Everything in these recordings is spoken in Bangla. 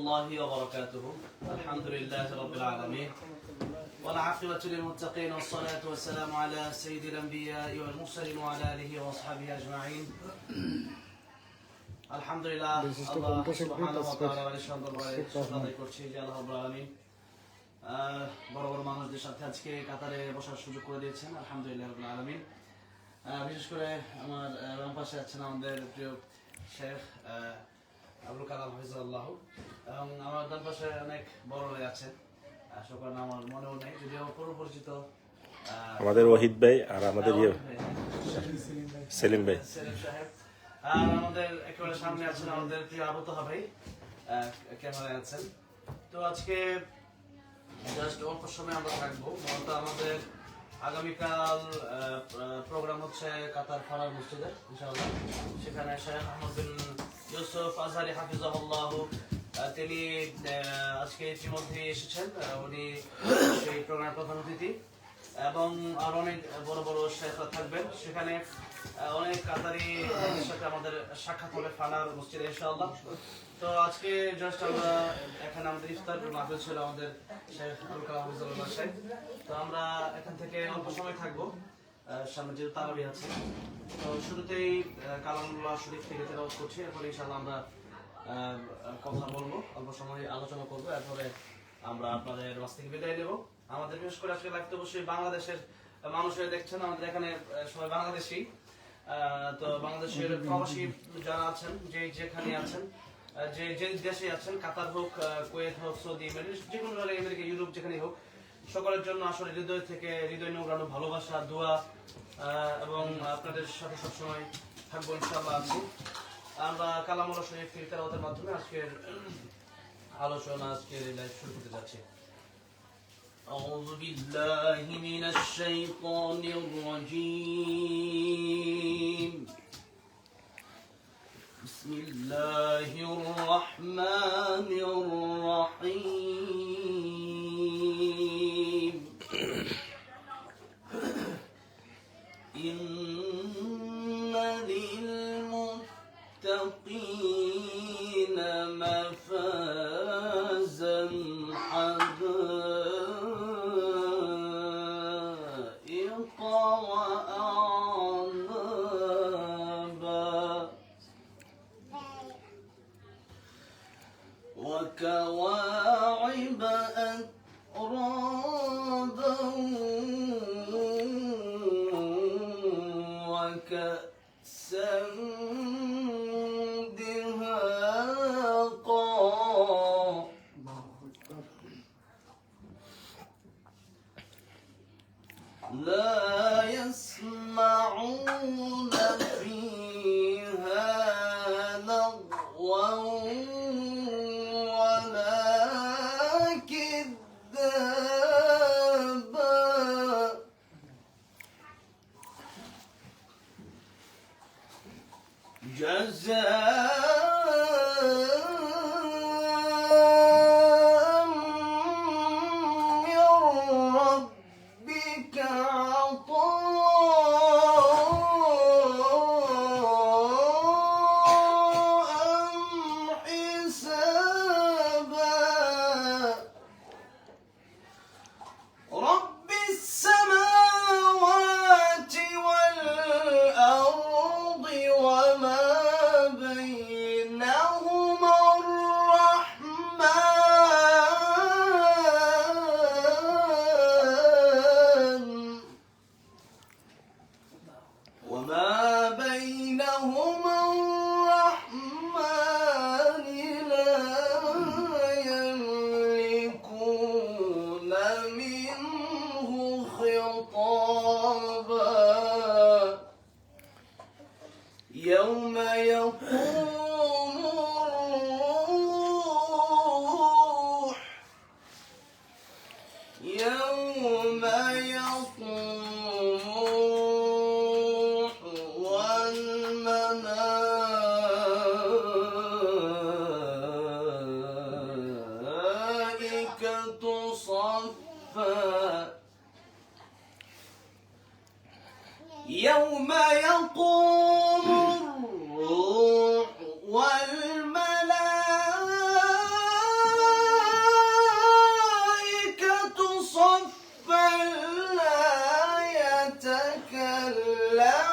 الله وبركاته الحمد لله رب العالمين والعاقبة للمتقين والصلاة والسلام على سيد الأنبياء والمرسلين وعلى آله وأصحابه أجمعين আলহামদুলিল্লাহ বিশিষ্ট আল্লাহ কণ্ঠশিল্পী সুবহানাহু ওয়া তাসফির তাআলার সুন্দর করে শেখ রহমান। আদায় করছি যে আল্লাহ রাব্বুল আলামিন আহ, বড় বড় মানুষদের সাথে আজকে কাতারে বসার সুযোগ করে দিয়েছেন আলহামদুলিল্লাহ রাব্বুল আলামিন আহ, বিশেষ করে আমার আহ, বাম পাশে আছেন আমাদের প্রিয় শেখ আহ, আবুল কালাম হাফিজুল্লাহ এবং আমার ডান পাশে অনেক বড় ভাই আছেন সকল আমার মনেও নেই যদিও পরিচিত আমাদের ওয়াহিদ ভাই আর আমাদের ইয়ে সেলিম ভাই। সেলিম সাহেব। আর আমাদের একেবারে সামনে আছেন আমাদের প্রিয় আবু তোহা ভাই ক্যামেরায় আছেন। তো আজকে জাস্ট অল্প সময় আমরা থাকব। মূলত আমাদের আগামীকাল প্রোগ্রাম হচ্ছে কাতার ফারার মসজিদে ইনশাআল্লাহ। সেখানে শেখ আহমদ বিন ইউসুফ আজহারি হাফিজাহুল্লাহ তিনি আজকে ইতিমধ্যে এসেছেন উনি সেই প্রোগ্রামের প্রধান অতিথি এবং আর অনেক বড় বড় শেখরা থাকবেন। সেখানে অনেক কাতারি সাথে আমাদের সাক্ষাৎ হবে ফানার মসজিদে ইনশাআল্লাহ। তো আজকে জাস্ট আমরা এখানে আমাদের ইফতার মাহফিল ছিল আমাদের শেখ আবুল কালাম তো আমরা এখান থেকে অল্প সময় থাকব। সামনে যেহেতু তারাবি আছে, তো শুরুতেই কালামুল্লাহ শরীফ থেকে তেলাওয়াত করছি। এরপরে ইনশাআল্লাহ আমরা কথা বলব, অল্প সময় আলোচনা করব। এরপরে আমরা আপনাদের মাছ থেকে বিদায় নেব। আমাদের বিশেষ করে আজকে লাগতে অবশ্যই বাংলাদেশের মানুষের দেখছেন, আমাদের এখানে সবাই বাংলাদেশি। তো বাংলাদেশের প্রবাসী যারা আছেন, যে যেখানে আছেন যে যে দেশে আছেন, কাতার হোক কুয়েত হোক, সৌদি আমেরিকা যে কোনো জায়গায় ইউরোপ যেখানে হোক সকলের জন্য আসলে হৃদয় থেকে হৃদয় নোংরানো ভালোবাসা দোয়া আহ, এবং আপনাদের সাথে সবসময় থাকবো ইনশাআল্লাহ আছি আমরা কালামুল্লাহ শরীফ ফিরতারাতের মাধ্যমে আজকের আলোচনা আজকের লাইভ শুরু করতে যাচ্ছি أعوذ بالله من الشيطان الرجيم بسم الله الرحمن الرحيم لا يسمعون تتكلم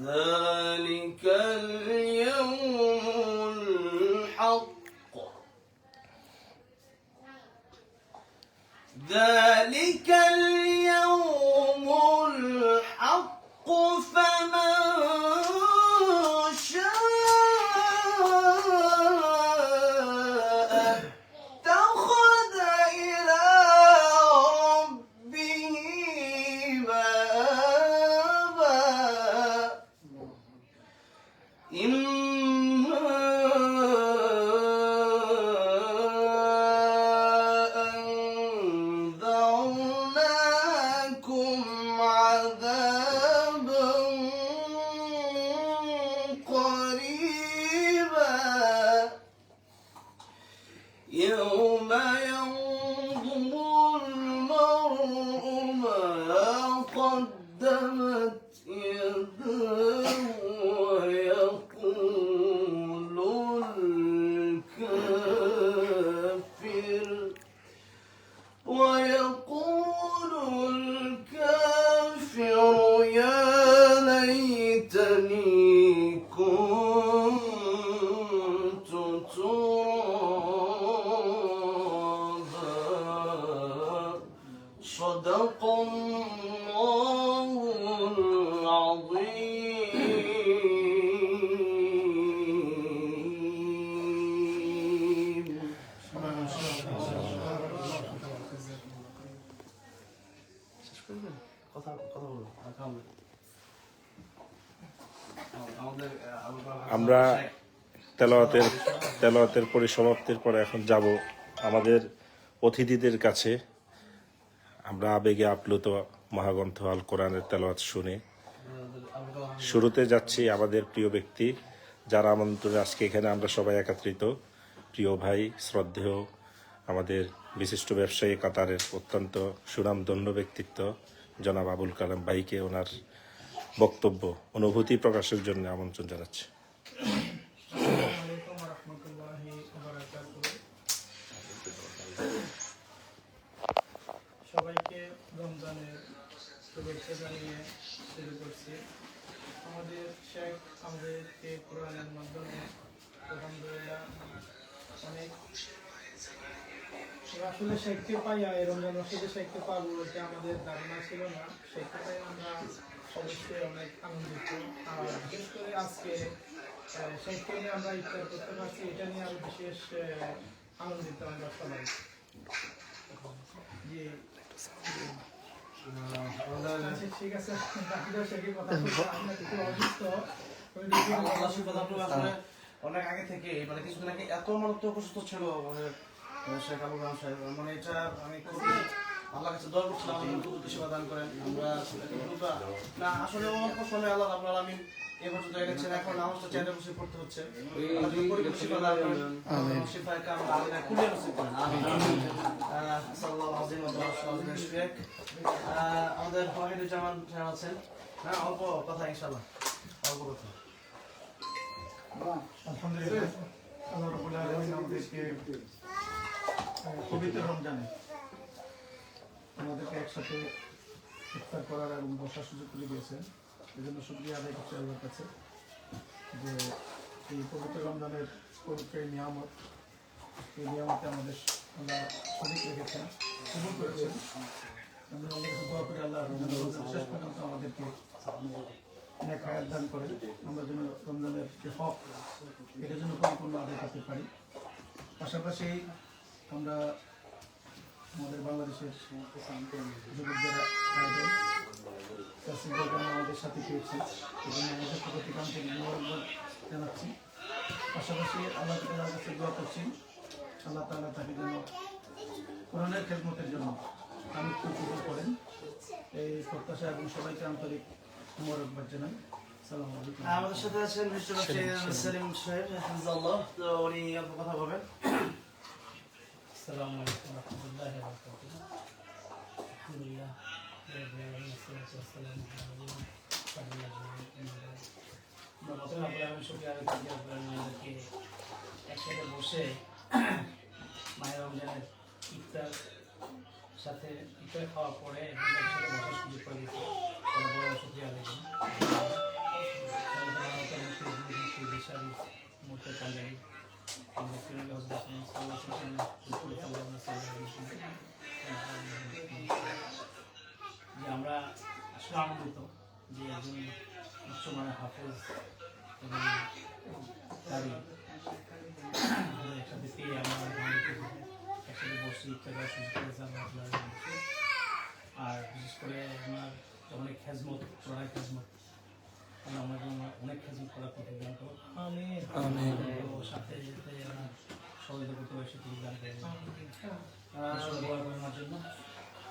ذلك আমরা তেলাওয়াতের তেলাওয়াতের পরিসমাপ্তির পরে এখন যাব আমাদের অতিথিদের কাছে। আমরা আবেগে আপ্লুত মহাগ্রন্থ আল কোরআনের তেলাওয়াত শুনে। শুরুতে যাচ্ছি আমাদের প্রিয় ব্যক্তি, যারা আমন্ত্রণে আজকে এখানে আমরা সবাই একত্রিত। প্রিয় ভাই, শ্রদ্ধেয় আমাদের বিশিষ্ট ব্যবসায়ী কাতারের অত্যন্ত সুনাম সুনামধন্য ব্যক্তিত্ব, জনাব আবুল কালাম ভাইকে ওনার বক্তব্য, অনুভূতি প্রকাশের জন্য আমন্ত্রণ জানাচ্ছি। সবাইকে রমজানের শুভেচ্ছা জানিয়ে শুরু করছি। আমাদের শেখ আমাদেরকে কোরআনের মাধ্যমে আলহামদুলিল্লাহ অনেক আসলে শেখকে পাইয়া এই রমজান মাসে যে শেখকে পাবো, এটা আমাদের ধারণা ছিল না। শেখকে পাই আমরা অবশ্যই অনেক আনন্দিত। আর বিশেষ করে আজকে নিয়ে আমরা ইফতার করতে পারছি। এটা নিয়ে আরও বিশেষ আনন্দিত আমরা সবাই। জি। আচ্ছা, ঠিক আছে। কথা অসুস্থ। তাআলা আসলে অনেক আগে থেকে মানে কিছুদিন আগে এত মারাত্মক অসুস্থ ছিল মানে শেখ আবু কালাম সাহেব। মানে এটা আমি আল্লাহ কাছে দোয়া করছিলাম আমাদের দ্রুত সেবা দান করেন। আমরা না আসলে অল্প সময় আল্লাহ এ পর্যন্ত এখন নামাজটা চেয়ারে বসে পড়তে হচ্ছে। আমাদের আছেন হ্যাঁ অল্প কথা ইনশাআল্লাহ। অল্প কথা। আলহামদুলিল্লাহ আল্লাহ রাব্বুল আলামিন আমাদেরকে পবিত্র রমজানে আমাদেরকে একসাথে ইফতার করার এবং বসার সুযোগ করে দিয়েছেন। এই জন্য শুক্রিয়া আদায় করছি আল্লাহর কাছে যে এই পবিত্র রমজানের পবিত্র এই নিয়ামত, এই নিয়ামতে আমাদের আল্লাহ শরীর রেখেছেন, কবুল করেছেন। আমরা আল্লাহ কাছে দোয়া করি, আল্লাহ শেষ পর্যন্ত আমাদেরকে নেক হায়াত দান করেন। আমরা যেন রমজানের যে হক, এটা যেন পরিপূর্ণ আদায় করতে পারি। পাশাপাশি আমরা আমাদের বাংলাদেশের যুবকদের আয়োজন আমাদের সাথে পেয়েছে এবং আমাদের প্রতিকান্ত ধন্যবাদ জানাচ্ছি। পাশাপাশি আল্লাহ তালার কাছে দোয়া করছি আল্লাহ তালা তাকে যেন কোরআনের খেদমতের জন্য আমি উপভোগ করেন। এই প্রত্যাশা এবং সবাইকে আন্তরিক মোবারকবাদ জানাই। আমাদের সাথে আছেন মিস্টার সেলিম সাহেব হাফিজাল্লাহ তো উনি আপনার কথা বলবেন। আসসালামু আলাইকুম রহমতুল্লাহ আলহামদুলিল্লাহ। একসাথে বসে মায়ের রমজানের ইফতার সাথে ইফতার খাওয়ার পরে একসাথে বসার সুযোগ করে দিচ্ছে বড় শুক্রিয়া আলাইকুম মুখে পাঞ্জাবি হাফেজ এবং একসাথে পেয়ে আমরা একসাথে বসে ইফতার সুযোগ পেয়েছি আমরা আর বিশেষ করে আপনার অনেক খেজমত চড়াই খেজমত। আমরা আমার জন্য অনেক খেজমত করার প্রতিজ্ঞা করব আমি সাথে যেতে আমার সহযোগিতা করতে করব আসলে দোয়া করেন আমার জন্য।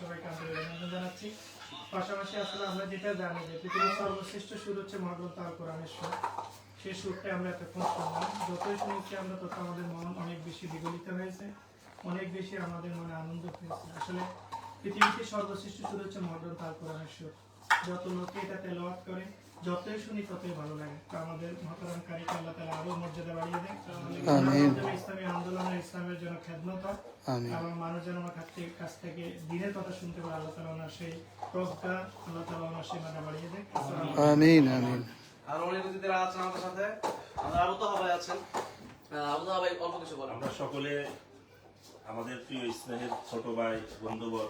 সবাইকে জানাচ্ছি। পাশাপাশি আসলে আমরা যেটা সর্বশ্রেষ্ঠ সুর হচ্ছে মহাগ্রন্থ আল সেই সুরটা আমরা যতই আমরা, তত আমাদের মন অনেক বেশি হয়েছে, অনেক বেশি আমাদের মনে আনন্দ হয়েছে আসলে পৃথিবীতে সর্বশ্রেষ্ঠ সুর হচ্ছে মহাগ্রন্থ আল কোরআনের সুর। যত লোকে এটা তেলাওয়াত করে যতই শুনি ততই ভালো লাগে। তো আমাদের মহাতারাম কারিকে আল্লাহ তালা আরও মর্যাদা বাড়িয়ে মাধ্যমে ইসলামী আন্দোলনের ইসলামের জন্য খেদমত হয় এবং মানুষ যেন আমার কাছ থেকে কাছ থেকে দিনের কথা শুনতে পারে আল্লাহ তালা ওনার সেই প্রজ্ঞা আল্লাহ তালা ওনার সেই মানা বাড়িয়ে আলাইকুম। আমিন আমিন। আর অনেক অতিথিরা আছেন আমাদের সাথে। আমাদের আবু আছেন। আবু অল্প কিছু বলেন। আমরা সকলে আমাদের প্রিয় স্নেহের ছোট ভাই বন্ধুবর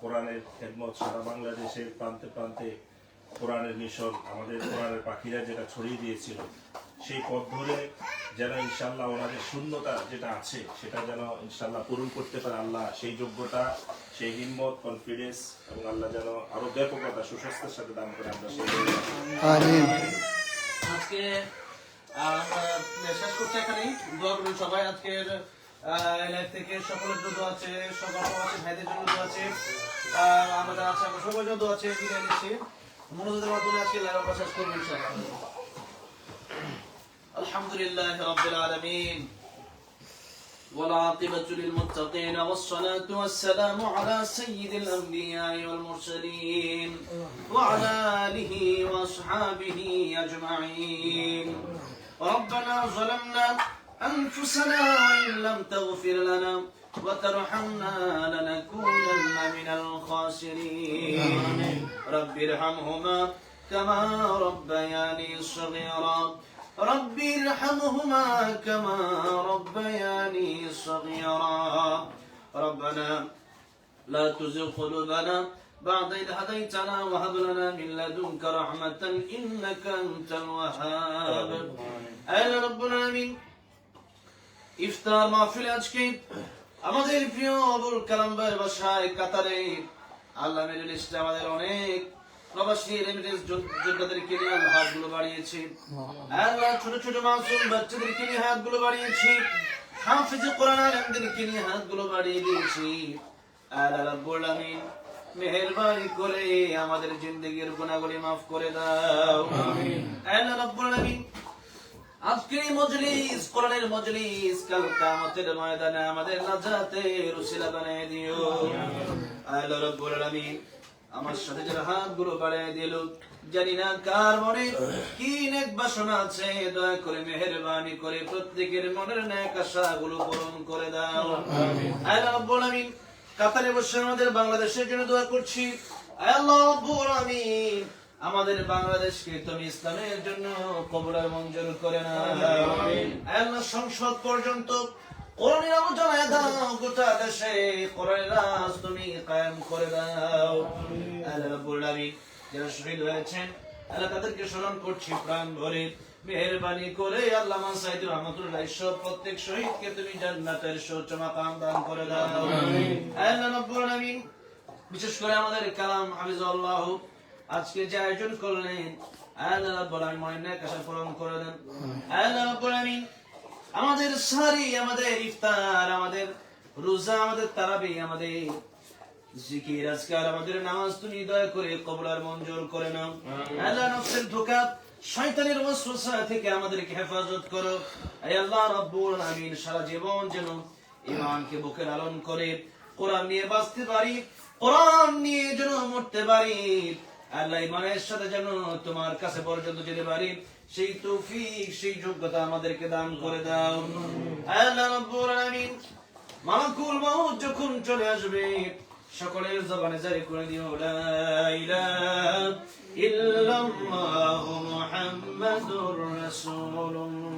কোরআনের খেদমত সারা বাংলাদেশের প্রান্তে প্রান্তে কোরআনের মিশন আমাদের কোরআনের পাখিরা যেটা ছড়িয়ে দিয়েছিল সেই পথ ধরে যেন ইনশাল্লাহ ওনাদের শূন্যতা যেটা আছে সেটা যেন ইনশাল্লাহ পূরণ করতে পারে আল্লাহ। সেই যোগ্যতা সেই হিম্মত কনফিডেন্স এবং আল্লাহ যেন আরও ব্যাপকতা সুস্বাস্থ্যের সাথে দান করে আমরা সেই আজকে শেষ করতে এখানেই দোয়া করুন সবাই। আজকের লাইফ থেকে সকলের জন্য আছে সকল প্রবাসী ভাইদের জন্য আছে। আমাদের আছে আমরা সবার জন্য আছে। বিদায় নিচ্ছি। মনোযোগের মাধ্যমে আজকে লাইভ আমরা শেষ করবো ইনশাআল্লাহ الحمد لله رب العالمين والعاقبة للمتقين والصلاة والسلام على سيد الأنبياء والمرسلين وعلى آله وأصحابه أجمعين ربنا ظلمنا أنفسنا وإن لم تغفر لنا وترحمنا لنكونن من الخاسرين رب ارحمهما كما ربياني صغيرا رب ارحمهما كما ربياني صغيرا ربنا لا تزغ قلوبنا بعد إذ هديتنا وهب لنا من لدنك رحمة إنك أنت الوهاب أهل رب العالمين ইফতার মাহফিল আজকে আমাদের প্রিয় আবুল কালাম ভাইয়ের বাসায় কাতারে আল্লাহ মিডল ইস্টে আমাদের অনেক প্রবাসী রেমিটেন্স যোদ্ধাদেরকে নিয়ে আল্লাহ হাতগুলো বাড়িয়েছি। আল্লাহ ছোট ছোট মাসুম বাচ্চাদেরকে নিয়ে হাতগুলো বাড়িয়েছি। হাফিজ কোরআন আলেমদেরকে নিয়ে হাতগুলো বাড়িয়ে দিয়েছি। আল্লাহ রাব্বুল আমিন মেহেরবানি করে আমাদের জিন্দগির গুনাহগুলি মাফ করে দাও। আমিন। আল্লাহ রাব্বুল আমিন আজকের মজলিস কোরআনের মজলিস কাল কিয়ামতের ময়দানে আমাদের নাজাতের উসিলা বানিয়ে দিও। আল্লাহ রাব্বুল আলামিন। আমার সাথে যারা হাতগুলো বাড়িয়ে দিল জানি না কার মনে কি নেক বাসনা আছে দয়া করে মেহেরবানি করে প্রত্যেকের মনের নেক আশাগুলো পূরণ করে দাও। আল্লাহ রাব্বুল আলামিন। কাতারে বসে আমাদের বাংলাদেশের জন্য দোয়া করছি। আল্লাহ রাব্বুল আলামিন। আমাদের বাংলাদেশকে তুমি ইসলামের জন্য কবুলের মঞ্জুর করে না আল্লাহ সংসদ পর্যন্ত কোরআনের আলোচনায় দাও গোটা দেশে কোরআনের রাজ তুমি কায়েম করে দাও। আল্লাহ রাব্বুল আলামিন যারা শহীদ হয়েছেন আল্লাহ তাদেরকে স্মরণ করছি প্রাণ ভরে। মেহেরবানি করে আল্লাহ রহমতুল্লাহ সব প্রত্যেক শহীদকে তুমি জান্নাতের মাকাম দান করে দাও। আল্লাহ রাব্বুল আলামিন বিশেষ করে আমাদের কালাম হাফিজাল্লাহ আজকে যে আয়োজন করলেন আল্লাহ রাব্বুল আলামিন নেক আশা পূরণ করে দেন। আল্লাহ রাব্বুল আলামিন আমাদের সারি আমাদের ইফতার আমাদের রোজা আমাদের তারাবি আমাদের জিকির। আমাদের নামাজ তুমি দয়া করে কবলার মঞ্জুর করে নাও। আল্লাহ নফসের ধোকা শয়তানের ওয়াসওয়াসা থেকে আমাদেরকে হেফাজত করো। আয় আল্লাহ রাব্বুল আমিন সারা জীবন যেন ইমানকে বুকে লালন করে। কোরআন নিয়ে বাঁচতে পারি কোরআন নিয়ে যেন মরতে পারি। আল্লাহ ইমানের সাথে যেন তোমার কাছে পর্যন্ত যেতে পারি, সেই তৌফিক, সেই যোগ্যতা আমাদেরকে দান করে দাও। আল্লাহ মালাকুল মাউত যখন চলে আসবে, সকলের জবানে জারি করে দিও, লা ইলাহা ইল্লাল্লাহু মুহাম্মাদুর রাসূলুল্লাহ।